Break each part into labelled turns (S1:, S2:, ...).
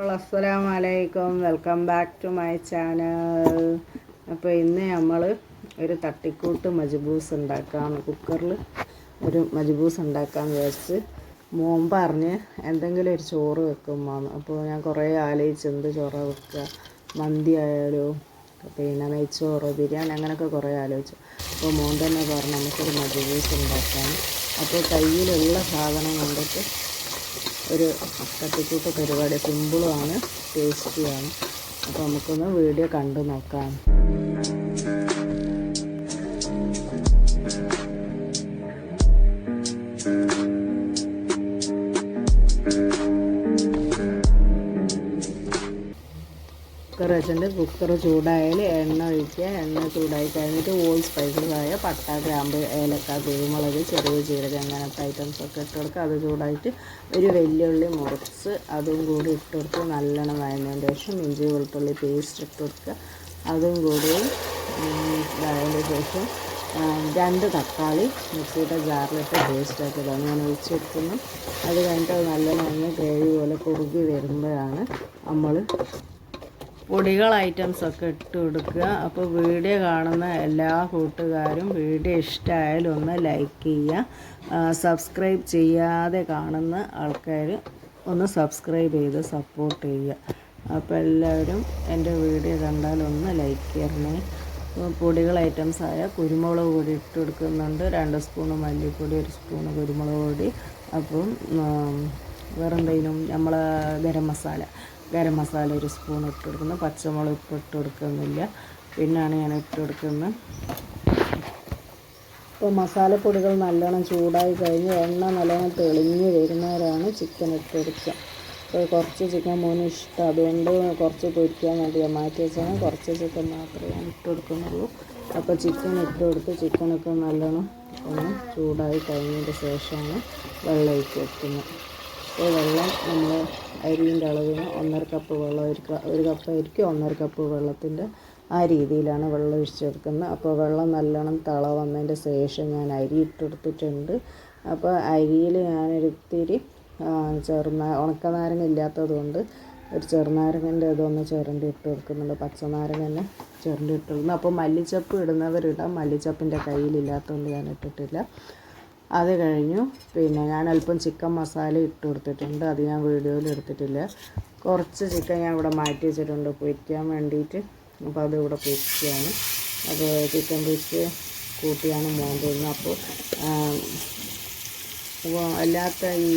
S1: അപ്പോൾ അലൈക്കും. Welcome back to my channel അപ്പോൾ ഇന്ന് നമ്മൾ ഒരു തട്ടിക്കൂട്ട് മജ്ബൂസ് ഉണ്ടാക്കാം കുക്കറിൽ ഒരു മജ്ബൂസ് ഉണ്ടാക്കാൻ വിചാരിച്ച് മോൻ പറഞ്ഞ് എന്തെങ്കിലും ഒരു ചോറ് വെക്കുമ്പോൾ അപ്പോൾ ഞാൻ കുറേ ആലോചിച്ച് എന്ത് ചോറ് വെക്കുക? മന്തി ആയാലും? പിന്നെ നെയ്ച്ചോറ് ബിരിയാണി അങ്ങനെയൊക്കെ കുറേ ആലോചിച്ചു. അപ്പോൾ മോൻ തന്നെ പറഞ്ഞു നമുക്കൊരു മജ്ബൂസ് ഉണ്ടാക്കാം അപ്പോൾ കയ്യിലുള്ള സാധനം കൊണ്ടിട്ട് ഒരു തട്ടിക്കൂട്ട് പരിപാടി. സിമ്പിളുമാണ് ടേസ്റ്റിയാണ് അപ്പോൾ നമുക്കൊന്ന് വീഡിയോ കണ്ടു നോക്കാം. കുക്കർ വെച്ചിട്ട് കുക്കർ ചൂടായാൽ എണ്ണ ഒഴിക്കുക. എണ്ണ ചൂടായി കഴിഞ്ഞിട്ട് ഓൾ സ്പൈസസ് ആയ പട്ട ഗ്രാമ്പ് ഏലക്ക കുരുമുളക് ചെറിയ ജീരകം അങ്ങനത്തെ ഐറ്റംസ് ഒക്കെ ഇട്ട് കൊടുക്കുക. അത് ചൂടായിട്ട് ഒരു വെല്ലുള്ളി മുറിച്ച് അതും കൂടി ഇട്ട് കൊടുത്ത് നല്ലോണം വഴഞ്ഞതിന് ശേഷം ഇഞ്ചി വെളുത്തുള്ളി പേസ്റ്റ് ഇട്ട് കൊടുക്കുക. അതും കൂടി ഇതായതിന് ശേഷം രണ്ട് തക്കാളി മിക്സിയുടെ ജാറിലിട്ട് പേസ്റ്റ് ആക്കിയതാണ് ഞാൻ ഒഴിച്ചെടുക്കുന്നു അത് കഴിഞ്ഞിട്ട് അത് നല്ലോണം ഗ്രേവി പോലെ കുറുകി വരുമ്പോഴാണ് നമ്മൾ പൊടികൾ ഐറ്റംസ് ഒക്കെ ഇട്ട് കൊടുക്കുക. അപ്പോൾ വീഡിയോ കാണുന്ന എല്ലാ കൂട്ടുകാരും വീഡിയോ ഇഷ്ടമായാലും ഒന്ന് ലൈക്ക് ചെയ്യുക. സബ്സ്ക്രൈബ് ചെയ്യാതെ കാണുന്ന ആൾക്കാർ ഒന്ന് സബ്സ്ക്രൈബ് ചെയ്ത് സപ്പോർട്ട് ചെയ്യുക. അപ്പോൾ എല്ലാവരും എന്റെ വീഡിയോ കണ്ടാൽ ഒന്ന് ലൈക്ക് ചെയ്യണേ. പൊടികൾ ഐറ്റംസ് ആയ കുരുമുളക് പൊടി ഇട്ട് കൊടുക്കുന്നുണ്ട്. രണ്ട് സ്പൂണ് മല്ലിപ്പൊടി ഒരു സ്പൂണ് കുരുമുളക് പൊടി. അപ്പം വേറെന്തെങ്കിലും നമ്മൾ ഗരം മസാല ഗരം മസാല ഒരു സ്പൂൺ ഇട്ട് കൊടുക്കുന്നു. പച്ചമുളക് ഇപ്പോൾ ഇട്ട് കൊടുക്കുന്നില്ല. പിന്നാണ് ഞാൻ ഇട്ട് കൊടുക്കുന്നത്. ഇപ്പോൾ മസാലപ്പൊടികൾ നല്ലോണം ചൂടായി കഴിഞ്ഞ് എണ്ണ നല്ലോണം തെളിഞ്ഞ് വരുന്നവരാണ് ചിക്കൻ ഇട്ട് കൊടുക്കുക. അപ്പോൾ കുറച്ച് ചിക്കൻ മോന് ഇഷ്ടം. അതുകൊണ്ട് കുറച്ച് പൊരിക്കാൻ വേണ്ടി മാറ്റി വെച്ചാൽ കുറച്ച് ചിക്കൻ മാത്രമേ ഞാൻ ഇട്ട് കൊടുക്കുന്നുള്ളൂ. അപ്പോൾ ചിക്കൻ ഇട്ട് കൊടുത്ത് ചിക്കനൊക്കെ നല്ലോണം ഒന്ന് ചൂടായി കഴിഞ്ഞതിന് ശേഷമാണ് വെള്ളം ഒഴിച്ച് വെക്കുന്നത്. വെള്ളം നമ്മൾ അരിയിന്റെ അളവിന് ഒന്നര കപ്പ് വെള്ളം ഒരു ഒരു കപ്പ് അരിക്ക് ഒന്നര കപ്പ് വെള്ളത്തിന്റെ ആ രീതിയിലാണ് വെള്ളം ഒഴിച്ചെടുക്കുന്നത്. അപ്പോൾ വെള്ളം നല്ലോണം തള വന്നതിന്റെ ശേഷം ഞാൻ അരി ഇട്ടെടുത്തിട്ടുണ്ട്. അപ്പോൾ അരിയിൽ ആ, ചെറുനാ ഉണക്കനാരങ്ങ ഇല്ലാത്തത് കൊണ്ട് ഒരു ചെറുനാരങ്ങന്റെ ഇതൊന്ന് ചിരണ്ടി ഇട്ട് കൊടുക്കുന്നുണ്ട്. പച്ചനാരങ്ങ തന്നെ ചിരണ്ടി ഇട്ട് കൊടുക്കുന്നു അപ്പോൾ മല്ലിച്ചപ്പ് ഇടുന്നവരിടാം. മല്ലിച്ചപ്പിന്റെ കയ്യിലില്ലാത്തതുകൊണ്ട് ഞാൻ ഇട്ടിട്ടില്ല. അത് കഴിഞ്ഞു. പിന്നെ ഞാൻ അല്പം ചിക്കൻ മസാല ഇട്ട് കൊടുത്തിട്ടുണ്ട്. അത് ഞാൻ വീഡിയോയിൽ എടുത്തിട്ടില്ല. കുറച്ച് ചിക്കൻ ഞാൻ ഇവിടെ മാറ്റി വെച്ചിട്ടുണ്ട്. പൊരിക്കാൻ വേണ്ടിയിട്ട്. അപ്പോൾ അത് ഇവിടെ പൊരിക്കുകയാണ്. അപ്പോൾ ചിക്കൻ പൊരിച്ച് കൂട്ടിയാണ് മോൻ തിന്നുന്നത് അപ്പോൾ അപ്പോൾ അല്ലാത്ത ഈ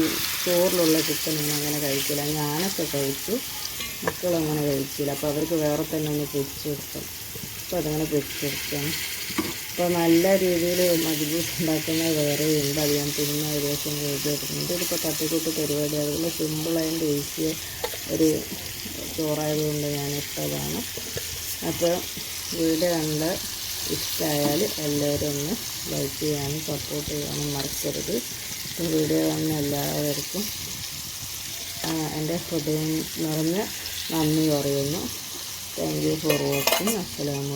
S1: ചോറിലുള്ള ചിക്കനൊന്നും അങ്ങനെ കഴിക്കില്ല. ഞാനൊക്കെ കഴിച്ചു. മക്കളങ്ങനെ കഴിച്ചില്ല. അപ്പോൾ അവർക്ക് വേറെ തന്നെ ഒന്ന് പൊരിച്ചെടുക്കണം അപ്പോൾ അതങ്ങനെ പൊരിച്ചെടുക്കണം അപ്പോൾ നല്ല രീതിയിൽ മജ്ബൂസ് ഉണ്ടാക്കുന്ന വേറെ ഉണ്ട്. അത് ഞാൻ പിന്നെ ഒരു ദിവസം ചെയ്തിട്ടുണ്ട് ഇതിപ്പോൾ തട്ടിക്കൂട്ട് പരിപാടി. അതുപോലെ സിമ്പിളായിട്ട് ഈസിയ ഒരു ചോറായതുകൊണ്ട് ഞാൻ ഇഷ്ടമാണ് അപ്പോൾ വീഡിയോ കണ്ട് ഇഷ്ടമായാൽ എല്ലാവരും ഒന്ന് ലൈക്ക് ചെയ്യാനും സപ്പോർട്ട് ചെയ്യാനും മറക്കരുത്. അപ്പോൾ വീഡിയോ കാണുന്ന എല്ലാവർക്കും എന്റെ ഹൃദയം നിറഞ്ഞ നന്ദി പറയുന്നു. താങ്ക് യു ഫോർ വാച്ചിങ് അസ്സലാമു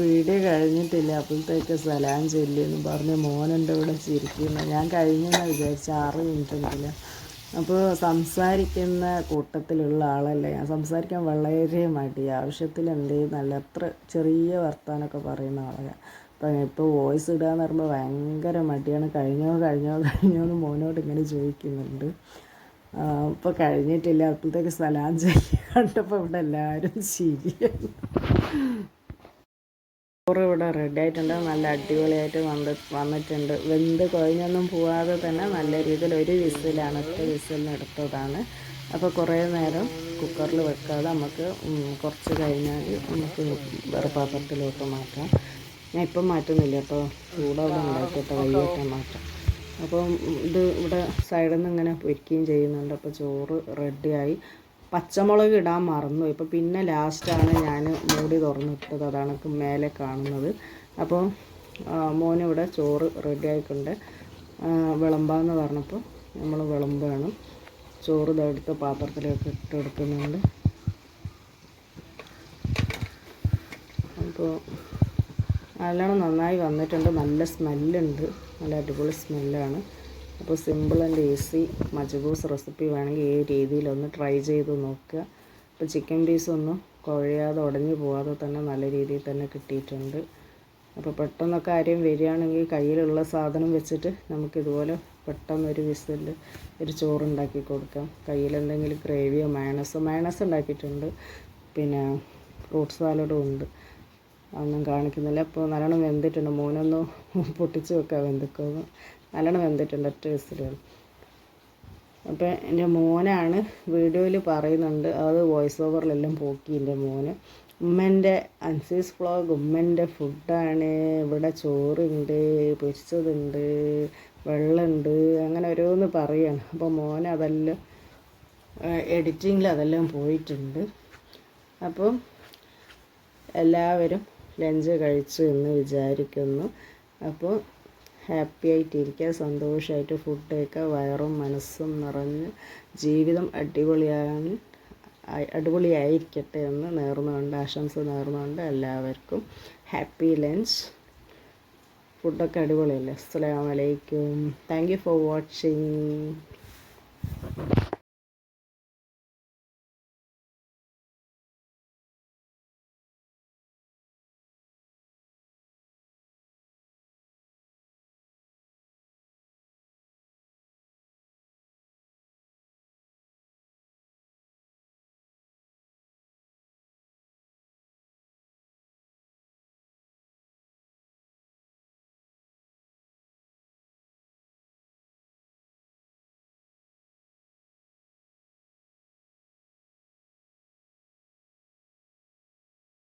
S1: വീഡിയോ കഴിഞ്ഞിട്ടില്ല. അപ്പോഴത്തേക്ക് സലാം ചൊല്ലിയെന്ന് പറഞ്ഞ് മോനുണ്ട് ഇവിടെ ചിരിക്കുന്നു. ഞാൻ കഴിഞ്ഞെന്ന് വിചാരിച്ച ആറ് മിനിറ്റെങ്കിലും അപ്പോൾ സംസാരിക്കുന്ന കൂട്ടത്തിലുള്ള ആളല്ല. ഞാൻ സംസാരിക്കാൻ വളരെ മടി. ആവശ്യത്തിൽ എന്തെങ്കിലും നല്ല അത്ര ചെറിയ വർത്താനമൊക്കെ പറയുന്ന ആളാണ് അപ്പം ഇപ്പോൾ വോയിസ് ഇടുക എന്ന് പറയുമ്പോൾ ഭയങ്കര മടിയാണ്. കഴിഞ്ഞോ കഴിഞ്ഞോ കഴിഞ്ഞോ എന്ന് മോനോട് ഇങ്ങനെ ചോദിക്കുന്നുണ്ട്. ഇപ്പോൾ കഴിഞ്ഞിട്ടില്ല. അപ്പോഴത്തേക്ക് സലാം ചൊല്ലി കണ്ടപ്പോൾ ഇവിടെ എല്ലാവരും ശരിയാണ് ചോറ് ഇവിടെ റെഡി ആയിട്ടുണ്ട്. നല്ല അടിപൊളിയായിട്ട് വന്ന് വന്നിട്ടുണ്ട്. വെന്ത് കുഴഞ്ഞൊന്നും പോവാതെ തന്നെ നല്ല രീതിയിൽ ഒരു വിസിലാണ് ഒറ്റ വിസിലിന് എടുത്തതാണ്. അപ്പോൾ കുറേ നേരം കുക്കറിൽ വെക്കാതെ നമുക്ക് കുറച്ച് കഴിഞ്ഞാൽ നമുക്ക് വേറെ മാറ്റാം. ഞാൻ ഇപ്പം മാറ്റുന്നില്ല. അപ്പോൾ ചൂടവിടെ ഉണ്ടാക്കിയിട്ട് വൈകിട്ട് മാറ്റാം. അപ്പം ഇത് ഇവിടെ സൈഡിൽ നിന്ന് ഇങ്ങനെ പൊരിക്കുകയും ചെയ്യുന്നുണ്ട്. അപ്പോൾ ചോറ് റെഡിയായി പച്ചമുളക് ഇടാൻ മറന്നു ഇപ്പോൾ പിന്നെ ലാസ്റ്റാണ് ഞാൻ മൂടി തുറന്നിട്ടത്. അതാണ് മേലെ കാണുന്നത്. അപ്പോൾ മോനിവിടെ ചോറ് റെഡി ആയിക്കൊണ്ട് വിളമ്പാന്ന് പറഞ്ഞപ്പോൾ നമ്മൾ വിളമ്പാണ്. ചോറ് ഇതെടുത്ത് പാത്രത്തിലേക്ക് ഇട്ടെടുക്കുന്നുണ്ട് അപ്പോൾ നല്ലോണം നന്നായി വന്നിട്ടുണ്ട്. നല്ല സ്മെല്ലുണ്ട് നല്ല അടിപൊളി സ്മെല്ലാണ് അപ്പോൾ സിമ്പിൾ ആൻഡ് ഈസി മജബൂസ് റെസിപ്പി വേണമെങ്കിൽ ഈ രീതിയിലൊന്ന് ട്രൈ ചെയ്ത് നോക്കുക. അപ്പോൾ ചിക്കൻ പീസ് ഒന്നും കുഴയാതെ ഉടഞ്ഞു പോകാതെ തന്നെ നല്ല രീതിയിൽ തന്നെ കിട്ടിയിട്ടുണ്ട്. അപ്പോൾ പെട്ടെന്നൊക്കെ ആരെയും വരികയാണെങ്കിൽ കയ്യിലുള്ള സാധനം വെച്ചിട്ട് നമുക്കിതുപോലെ പെട്ടെന്നൊരു വിസിൽ ഒരു ചോറുണ്ടാക്കി കൊടുക്കാം. കയ്യിൽ എന്തെങ്കിലും ഗ്രേവിയോ മയണസോ മയണസ് ഉണ്ടാക്കിയിട്ടുണ്ട്. പിന്നെ ഫ്രൂട്ട് സാലഡും ഉണ്ട്. അതൊന്നും കാണിക്കുന്നില്ല. അപ്പോൾ നല്ലോണം വെന്തിട്ടുണ്ട്. മോനൊന്ന് പൊട്ടിച്ച് വെക്കാം വെന്തിക്കൊന്ന്. നല്ലോണം വെന്തിട്ടുണ്ട് ഒറ്റ വിസിൽ അപ്പോൾ എന്റെ മോനാണ് വീഡിയോയിൽ പറയുന്നുണ്ട് അത് വോയിസ് ഓവറിലെല്ലാം പോക്കി എന്റെ മോന്. ഉമ്മന്റെ അൻസീസ് വ്ളോഗ് ഉമ്മന്റെ ഫുഡാണ് ഇവിടെ ചോറുണ്ട് പൊരിച്ചതുണ്ട് വെള്ളമുണ്ട് അങ്ങനെ ഓരോന്ന് പറയാണ്. അപ്പോൾ മോൻ അതെല്ലാം എഡിറ്റിങ്ങിൽ അതെല്ലാം പോയിട്ടുണ്ട്. അപ്പം എല്ലാവരും ലഞ്ച് കഴിച്ചു എന്ന് വിചാരിക്കുന്നു. അപ്പോൾ ഹാപ്പി ആയിട്ടിരിക്കുക സന്തോഷമായിട്ട് ഫുഡ് കഴിക്കുക വയറും മനസ്സും നിറഞ്ഞ് ജീവിതം അടിപൊളിയാകാൻ അടിപൊളിയായിരിക്കട്ടെ എന്ന് നേർന്നുകൊണ്ട് ആശംസ നേർന്നുകൊണ്ട് എല്ലാവർക്കും ഹാപ്പി ലഞ്ച്. ഫുഡൊക്കെ അടിപൊളിയല്ലേ? അസ്സാം വലൈക്കും താങ്ക് യു ഫോർ വാച്ചിങ്